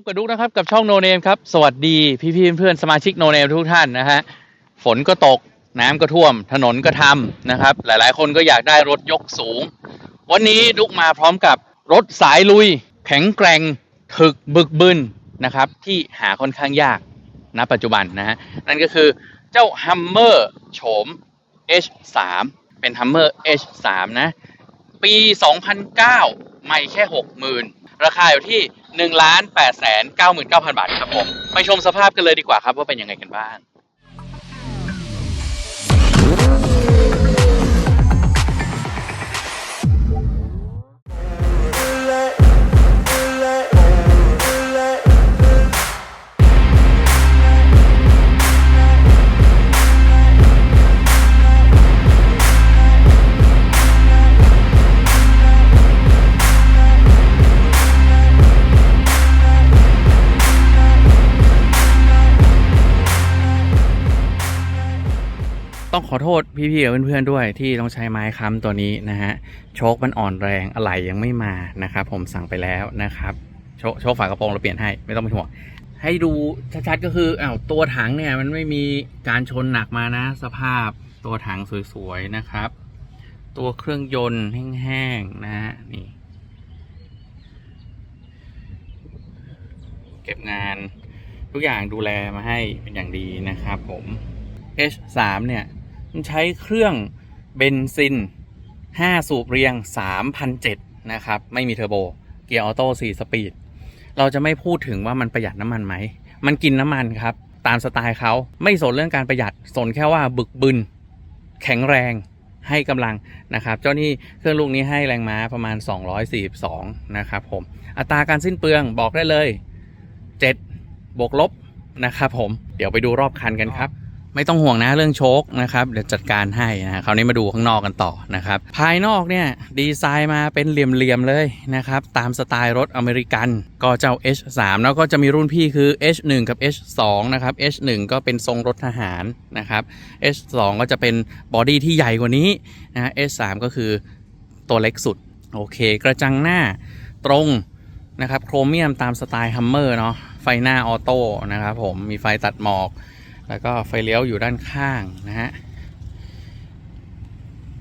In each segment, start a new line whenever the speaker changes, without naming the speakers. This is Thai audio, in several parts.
บกับดุ๊กนะครับกับช่องโนเนมครับ สวัสดีพี่พี่เพื่อนสมาชิกโนเนมทุกท่านนะฮะฝนก็ตกน้ำก็ท่วม ถนนก็ทำนะครับ หลายๆ คนก็อยากได้รถยกสูง วันนี้ดุ๊กมาพร้อมกับรถสายลุย แข็งแกร่งถึกบึกบึนนะครับ ที่หาค่อนข้างยากณปัจจุบันนะฮะนั่นก็คือเจ้า Hummer โฉม H3 เป็น Hummer H3 นะ ปี 2009ใหม่แค่ 60,000 ราคาอยู่ที่ 1 8 9 9 0 0 0 บาทครับผม ไปชมสภาพกันเลยดีกว่าครับว่าเป็นยังไงกันบ้าง ขอโทษพี่ๆกับเพื่อนๆด้วยที่ต้องใช้ไม้ค้ำตัวนี้นะฮะโชคมันอ่อนแรงอะไรยังไม่มานะครับ ผมสั่งไปแล้วนะครับ โชโชคฝากระโปรงเราเปลี่ยนให้ไม่ต้องเป็นห่วงให้ดูชัดๆก็คืออ้าวตัวถังเนี่ยมันไม่มีการชนหนักมานะ สภาพตัวถังสวยๆนะครับ ตัวเครื่องยนต์แห้งๆนะฮะนี่ เก็บงานทุกอย่างดูแลมาให้เป็นอย่างดีนะครับผม H3 เนี่ย ใช้เครื่องเบนซิน 5 สูบเรียง 3,007นะครับ ไม่มีเทอร์โบ เกียร์ออโต้ 4 สปีด เราจะไม่พูดถึงว่ามันประหยัดน้ำมันไหม มันกินน้ำมันครับ ตามสไตล์เขาไม่สนเรื่องการประหยัด สนแค่ว่าบึกบึน แข็งแรง ให้กำลังนะครับ เจ้านี่เครื่องลูกนี้ให้แรงม้าประมาณ 242 นะครับผม อัตราการสิ้นเปลืองบอกได้เลย 7 บวกลบนะครับผม เดี๋ยวไปดูรอบคันกันครับ ไม่ต้องห่วงนะเรื่องโชคนะครับเดี๋ยวจัดการให้นะคราวนี้มาดูข้างนอกกันต่อนะครับ ภายนอกเนี่ยดีไซน์มาเป็นเหลี่ยมๆเลยนะครับ ตามสไตล์รถอเมริกันก็เจ้า H3 แล้วก็จะมีรุ่นพี่คือ H1 กับ H2 นะครับ H1 ก็เป็นทรงรถทหารนะครับ H2 ก็จะเป็นบอดี้ที่ใหญ่กว่านี้นะฮะ H3 ก็คือตัวเล็กสุด โอเค กระจังหน้าตรงนะครับโครเมียมตามสไตล์ฮัมเมอร์เนาะไฟหน้าออโต้นะครับผมมีไฟตัดหมอก แล้วก็ไฟเลี้ยวอยู่ด้านข้างนะฮะ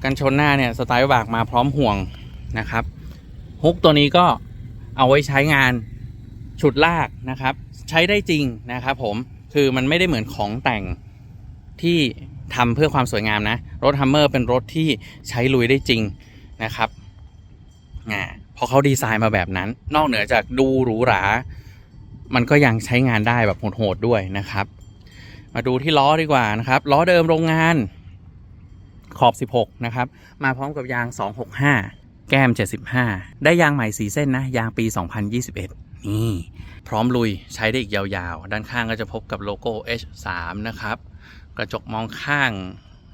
กันชนหน้าเนี่ยสไตล์บากมาพร้อมห่วงนะครับฮุกตัวนี้ก็เอาไว้ใช้งานฉุดลากนะครับ ใช้ได้จริงนะครับผมคือมันไม่ได้เหมือนของแต่งที่ทำเพื่อความสวยงามนะ รถฮัมเมอร์เป็นรถที่ใช้ลุยได้จริงนะครับอ่าพราะเขาดีไซน์มาแบบนั้น นอกเหนือจากดูหรูหรา มันก็ยังใช้งานได้แบบโหดๆด้วยนะครับ มาดูที่ล้อดีกว่านะครับ ล้อเดิมโรงงานขอบ 16 นะครับ มาพร้อมกับยาง 265 แก้ม 75 ได้ยางใหม่4เส้นนะ ยางปี 2021 นี่ พร้อมลุยใช้ได้อีกยาวๆ ด้านข้างก็จะพบกับโลโก้ H3 นะครับ กระจกมองข้าง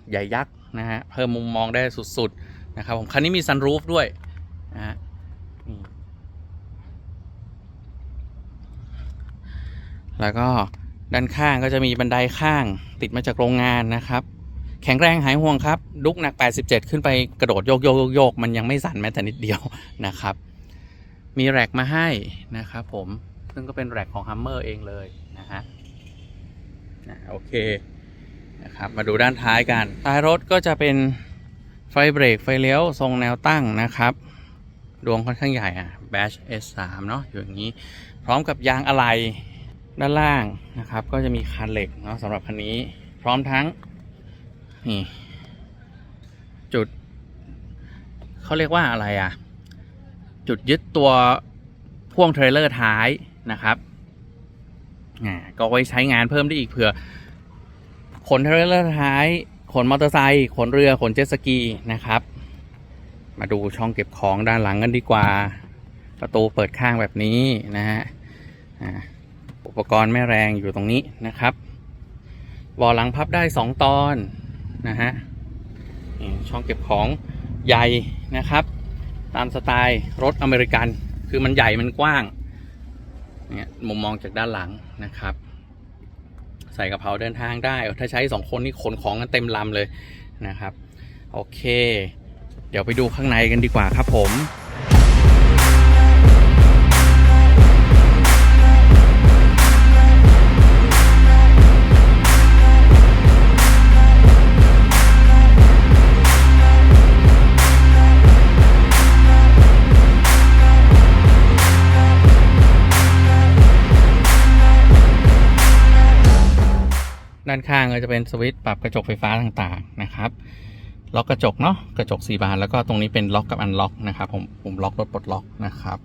ใหญ่ยักษ์นะฮะ เพิ่มมุมมองได้สุดๆ นะครับผมคันนี้มีซันรูฟด้วยนะฮะนี่แล้วก็ ด้านข้างก็จะมีบันไดข้างติดมาจากโรงงานนะครับ แข็งแรงหายห่วงครับดุกหนัก 87 ขึ้นไปกระโดดโยกโยกโยกโยกมันยังไม่สั่นแม้แต่นิดเดียวนะครับ มีแร็กมาให้นะครับผมซึ่งก็เป็นแร็กของ Hummer เองเลยนะฮะนะโอเคนะครับมาดูด้านท้ายกัน ท้ายรถก็จะเป็นไฟเบรกไฟเลี้ยวทรงแนวตั้งนะครับดวงค่อนข้างใหญ่อะ Bash S3 เนาะอยู่อย่างนี้ พร้อมกับยางอะไหล่ ด้านล่างนะครับ ก็จะมีคานเหล็กเนาะสำหรับคันนี้ พร้อมทั้งนี่จุดเขาเรียกว่าอะไรอะ่ะ จุดยึดตัวพ่วงเทรลเลอร์ท้ายนะครับอ่าก็ไว้ใช้งานเพิ่มได้อีกเผื่อ ขนเทรลเลอร์ท้าย ขนมอเตอร์ไซค์ขนเรือขนเจ็ตสกีนะครับ มาดูช่องเก็บของด้านหลังกันดีกว่า ประตูเปิดข้างแบบนี้นะฮะ อุปกรณ์แม่แรงอยู่ตรงนี้นะครับเบาะหลังพับได้2ตอนนะฮะช่องเก็บของใหญ่นะครับ ตามสไตล์รถอเมริกัน คือมันใหญ่มันกว้างเนี่ยมุมมองจากด้านหลังนะครับ ใส่กระเป๋าเดินทางได้ ถ้าใช้สองคนนี่ขนของกันเต็มลำเลยนะครับ โอเค เดี๋ยวไปดูข้างในกันดีกว่าครับผม ด้านข้างก็จะเป็นสวิตช์ปรับกระจกไฟฟ้าต่างๆนะครับ ล็อกกระจกเนาะกระจกสีบานแล้วก็ตรงนี้เป็นล็อกกับอันล็อกนะครับ ผมผมล็อกรถปลดล็อกนะครับ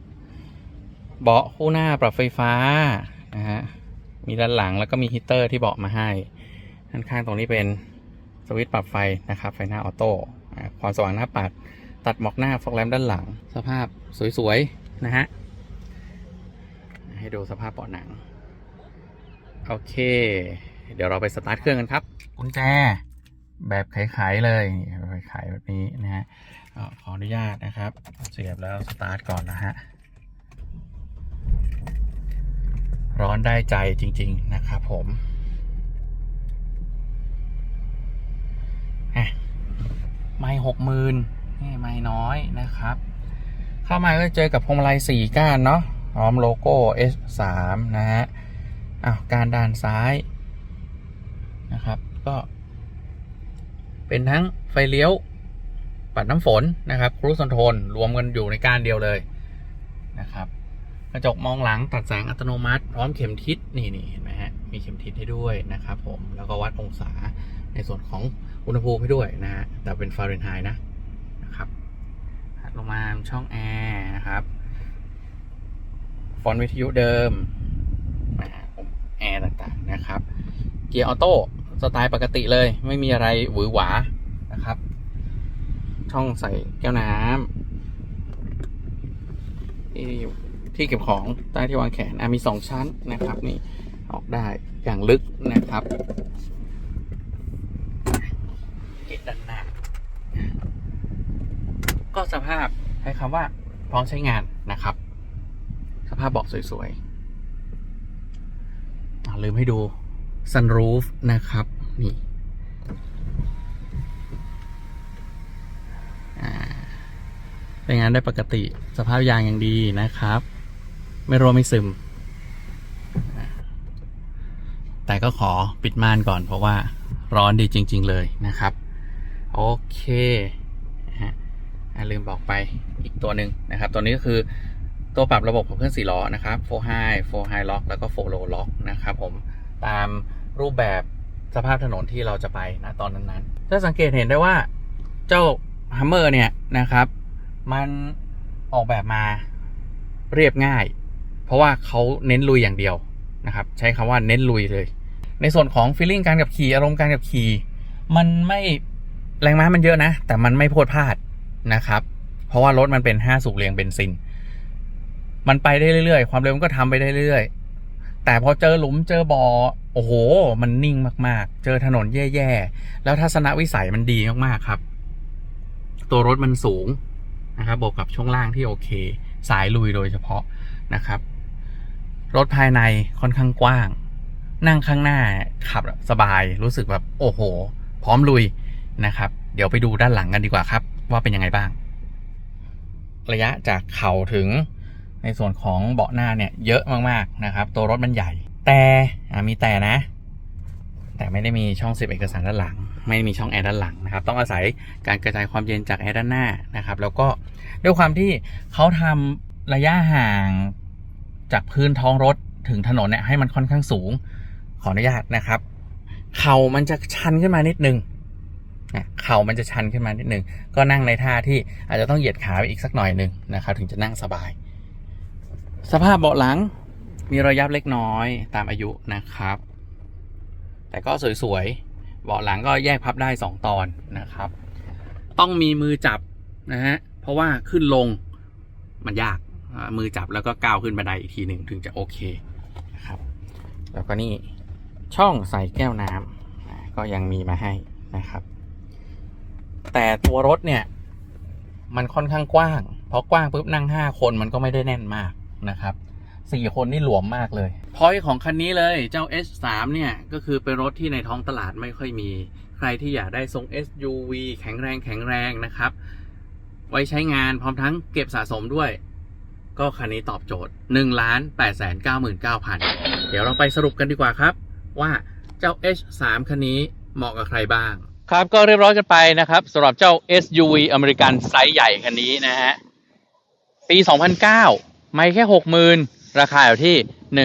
เบาะคู่หน้าปรับไฟฟ้านะฮะมีด้านหลังแล้วก็มีฮีตเตอร์ที่เบาะมาให้ด้านข้างตรงนี้เป็นสวิตช์ปรับไฟนะครับ ไฟหน้าออโต้อ่าความสว่างหน้าปัด ตัดหมอกหน้าฟอกแลมด้านหลัง สภาพสวยๆนะฮะให้ดูสภาพเบาะหนัง โอเค เดี๋ยวเราไปสตาร์ทเครื่องกันครับ กุญแจแบบไขๆเลยแบบไขๆแบบนี้นะฮะขออนุญาตนะครับ เสียบแล้วสตาร์ทก่อนนะฮะ ร้อนได้ใจจริง ๆ นะครับผมอะไม่หกหมื่นนี่ไม่น้อยนะครับ เข้ามาก็เจอกับพวงมาลัยสี่ก้านเนาะพร้อมโลโก้ S3 นะฮะอ้าวการด้านซ้าย นะครับ ก็ เป็นทั้งไฟเลี้ยว ปัดน้ำฝนนะครับครูซอนโทนรวมกันอยู่ในการเดียวเลยนะครับ กระจกมองหลังตัดแสงอัตโนมัติ พร้อมเข็มทิศนี่นี่เห็นไหมฮะมีเข็มทิศให้ด้วยนะครับ ผมแล้วก็วัดองศาในส่วนของอุณหภูมิให้ด้วยนะฮะแต่เป็นฟาเรนไฮต์นะนะครับลงมาช่องแอร์นะครับฟอนต์วิทยุเดิมนะฮะผมแอร์ต่างๆนะครับ เกียร์ออโต้ สไตล์ปกติเลย ไม่มีอะไรหวือหวานะครับ ช่องใส่แก้วน้ำที่ที่เก็บของใต้ที่วางแขนมีสองชั้นนะครับ นี่ออกได้อย่างลึกนะครับเกตด้านหน้าก็สภาพใช้คำว่าพร้อมใช้งานนะครับ สภาพเบาะสวยๆลืมให้ดู sunroof นะครับ นี่อ่าเป็นงานได้ปกติสภาพยางอย่างดีนะครับ ไม่รั่วไม่ซึม แต่ก็ขอปิดม่านก่อนเพราะว่าร้อนดีจริง ๆ เลยนะครับ โอเคฮะอ่าลืมบอกไปอีกตัวหนึ่งนะครับ ตัวนี้ก็คือตัวปรับระบบขับเคลื่อนสี่ล้อนะครับ4 high 4 high lock แล้วก็4 low lock นะครับผมตาม รูปแบบสภาพถนนที่เราจะไปนะตอนนั้นๆถ้าสังเกตเห็นได้ว่าเจ้าฮัมเมอร์เนี่ยนะครับ มันออกแบบมาเรียบง่าย เพราะว่าเขาเน้นลุยอย่างเดียวนะครับ ใช้คำว่าเน้นลุยเลย ในส่วนของฟีลลิ่งการขับขี่อารมณ์การขับขี่มันไม่แรงม้ามันเยอะนะ แต่มันไม่โพดพลาดนะครับ เพราะว่ารถมันเป็น 5 สูบเรียงเบนซิน มันไปได้เรื่อยๆ ความเร็วมันก็ทำไปได้เรื่อยๆ แต่พอเจอหลุมเจอบ่อ อ้โห มันนิ่งมาก ๆ เจอถนนแย่ ๆ แล้วทัศนวิสัยมันดีมาก ๆ ครับ ตัวรถมันสูงนะครับบวกกับช่วงล่างที่โอเค สายลุยโดยเฉพาะนะครับ รถภายในค่อนข้างกว้าง นั่งข้างหน้าขับสบายรู้สึกแบบโอ้โห พร้อมลุยนะครับ เดี๋ยวไปดูด้านหลังกันดีกว่าครับ ว่าเป็นยังไงบ้าง ระยะจากเข่าถึงในส่วนของเบาะหน้าเนี่ยเยอะมากๆนะครับ ตัวรถมันใหญ่ แต่มีแต่นะ แต่ไม่ได้มีช่องเสียบเอกสารด้านหลัง ไม่มีช่องแอร์ด้านหลังนะครับ ต้องอาศัยการกระจายความเย็นจากแอร์ด้านหน้านะครับ แล้วก็ด้วยความที่เขาทำระยะห่างจากพื้นท้องรถถึงถนนเนี่ยให้มันค่อนข้างสูง ขออนุญาตนะครับ เข่ามันจะชันขึ้นมานิดนึงนะเข่ามันจะชันขึ้นมานิดนึง ก็นั่งในท่าที่อาจจะต้องเหยียดขาไปอีกสักหน่อยหนึ่งนะครับ ถึงจะนั่งสบาย สภาพเบาะหลัง มีรอยยับเล็กน้อยตามอายุนะครับ แต่ก็สวยๆเบาะหลังก็แยกพับได้ 2 ตอนนะครับ ต้องมีมือจับนะฮะเพราะว่าขึ้นลงมันยากมือจับแล้วก็ก้าวขึ้นบันไดอีกทีหนึ่งถึงจะโอเคนะครับ แล้วก็นี่ช่องใส่แก้วน้ำก็ยังมีมาให้นะครับ แต่ตัวรถเนี่ย มันค่อนข้างกว้าง เพราะกว้างปุ๊บนั่ง 5 คนมันก็ไม่ได้แน่นมากนะครับ สี่คนนี่หลวมมากเลยพอยของคันนี้เลยเจ้า S3 เนี่ยก็คือเป็นรถที่ในท้องตลาดไม่ค่อยมี ใครที่อยากได้ทรง SUV แข็งแรงแข็งแรงนะครับ ไว้ใช้งานพร้อมทั้งเก็บสะสมด้วย ก็คันนี้ตอบโจทย์1ล้าน8 9 9 0 0 0 เดี๋ยวเราไปสรุปกันดีกว่าครับ ว่าเจ้า H3 คันนี้เหมาะกับใครบ้าง ครับก็เรียบร้อยกันไปนะครับสำหรับเจ้า SUV อเมริกันไซส์ใหญ่คันนี้นะฮะปี 2009 ไม่แค่ 60,000 ราคาอยู่ที่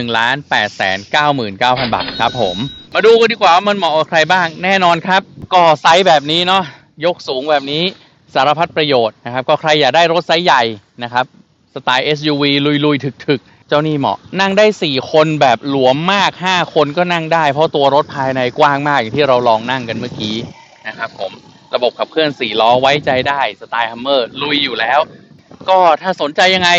1ล้าน8 9 9 0 0 0บาทครับผม มาดูกันดีกว่าว่ามันเหมาะกับใครบ้างแน่นอนครับก็ไซส์แบบนี้เนาะยกสูงแบบนี้สารพัดประโยชน์นะครับ ก็ใครอยากได้รถไซส์ใหญ่นะครับสไตล์ SUV ลุยๆ ถึกๆ เจ้านี่เหมาะ นั่งได้ 4 คนแบบหลวมมาก 5 คนก็นั่งได้ เพราะตัวรถภายในกว้างมากอย่างที่เราลองนั่งกันเมื่อกี้นะครับผมระบบขับเคลื่อน 4 ล้อไว้ใจได้สไตล์ฮัมเมอร์ลุยอยู่แล้ว ก็ถ้าสนใจยังไง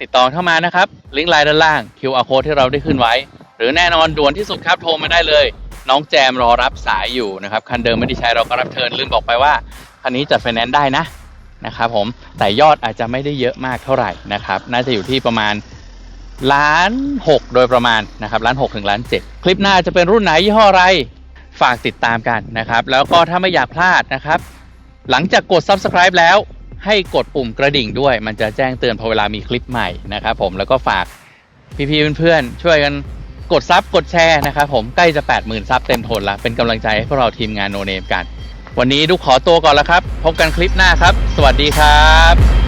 ติดต่อเข้ามานะครับ ลิงก์ไลน์ด้านล่าง QR code ที่เราได้ขึ้นไว้ หรือแน่นอนด่วนที่สุดครับโทรมาได้เลย น้องแจมรอรับสายอยู่นะครับคันเดิมไม่ได้ใช้เราก็รับเชิญลืมบอกไปว่าคันนี้จัดไฟแนนซ์ได้นะนะครับผมแต่ยอดอาจจะไม่ได้เยอะมากเท่าไหร่นะครับ น่าจะอยู่ที่ประมาณล้านหกโดยประมาณนะครับล้านหกถึงล้านเจ็ดคลิปหน้าจะเป็นรุ่นไหนยี่ห้ออะไรฝากติดตามกันนะครับ แล้วก็ถ้าไม่อยากพลาดนะครับ หลังจากกด subscribe แล้ว ให้กดปุ่มกระดิ่งด้วย มันจะแจ้งเตือนพอเวลามีคลิปใหม่นะครับผมแล้วก็ฝากพี่ๆเพื่อนๆช่วยกันกดซับกดแชร์นะครับผมใกล้จะ 80,000ซับเต็มทนละเป็นกำลังใจให้พวกเราทีมงานโนเนมกัน วันนี้ดุขอตัวก่อนแล้วครับ พบกันคลิปหน้าครับ สวัสดีครับ